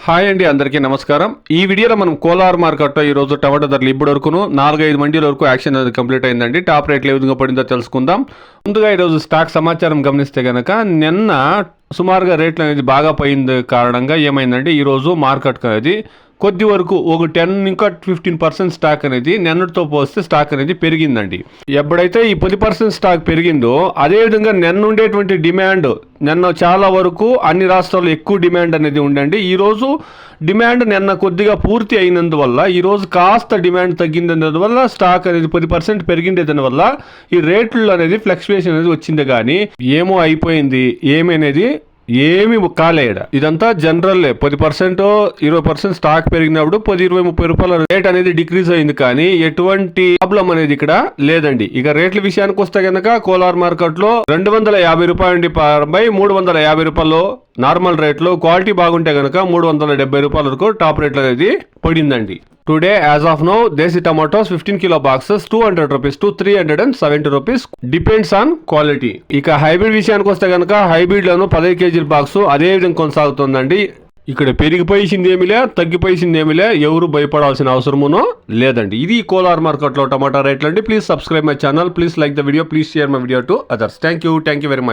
Hi అండి అందరికీ నమస్కారం. ఈ వీడియోలో మనం కోలార్ మార్కెట్లో ఈ రోజు టమాటో ధరలు ఇప్పటి వరకును నాలుగైదు మండీల వరకు యాక్షన్ అనేది కంప్లీట్ అయిందండి. టాప్ రేట్లు ఏ విధంగా పడిందో తెలుసుకుందాం. ముందుగా ఈరోజు స్టాక్ సమాచారం గమనిస్తే కనుక నిన్న సుమారుగా రేట్లు అనేది బాగా పోయింది కారణంగా ఏమైందంటే ఈరోజు మార్కెట్ అనేది కొద్ది వరకు ఒక టెన్ ఇంకా ఫిఫ్టీన్ పర్సెంట్ స్టాక్ అనేది నిన్నటితో పోస్తే స్టాక్ అనేది పెరిగిందండి. ఎప్పుడైతే ఈ పది పర్సెంట్ స్టాక్ పెరిగిందో అదే విధంగా నిన్న ఉండేటువంటి డిమాండ్ నిన్న చాలా వరకు అన్ని రాష్ట్రాల్లో ఎక్కువ డిమాండ్ అనేది ఉండండి. ఈరోజు డిమాండ్ నిన్న కొద్దిగా పూర్తి అయినందువల్ల ఈరోజు కాస్త డిమాండ్ తగ్గిందందువల్ల స్టాక్ అనేది పది పర్సెంట్ పెరిగిండే దానివల్ల ఈ రేట్లు అనేది ఫ్లక్చువేషన్ అనేది వచ్చింది. కానీ ఏమో అయిపోయింది ఏమనేది ఏమి కాలేడ ఇదంతా జనరల్ పది పర్సెంట్ ఇరవై పర్సెంట్ స్టాక్ పెరిగినప్పుడు పది ఇరవై ముప్పై రూపాయల రేట్ అనేది డిక్రీజ్ అయింది కానీ ఎటువంటి ప్రాబ్లం అనేది ఇక్కడ లేదండి. ఇక రేట్ల విషయానికి వస్తే కనుక కోలార్ మార్కెట్లో రెండు వందల యాభై రూపాయల నుండి ప్రారంభమై మూడు వందల యాభై రూపాయలు నార్మల్ రేట్లో క్వాలిటీ బాగుంటే కనుక మూడు వందల డెబ్బై రూపాయల వరకు టాప్ రేట్ అనేది పడిందండి. Today as of now desi tomatoes fifteen kilo boxes two hundred rupees to three hundred and seventy rupees depends on quality ఇక హైబ్రిడ్ విషయానికి వస్తే కనుక హైబ్రిడ్ లోను పదహైదు కేజీల బాక్స్ అదే విధంగా కొనసాగుతుందండి. ఇక్కడ పెరిగిపోయింది ఏమిలే తగ్గిపోయింది ఏమిలే ఎవరు భయపడాల్సిన అవసరమునో లేదండి. ఇది కోలార్ మార్కెట్లో టమాటా రేట్లు అండి please subscribe my channel please like the video please share my video to others thank you thank you very much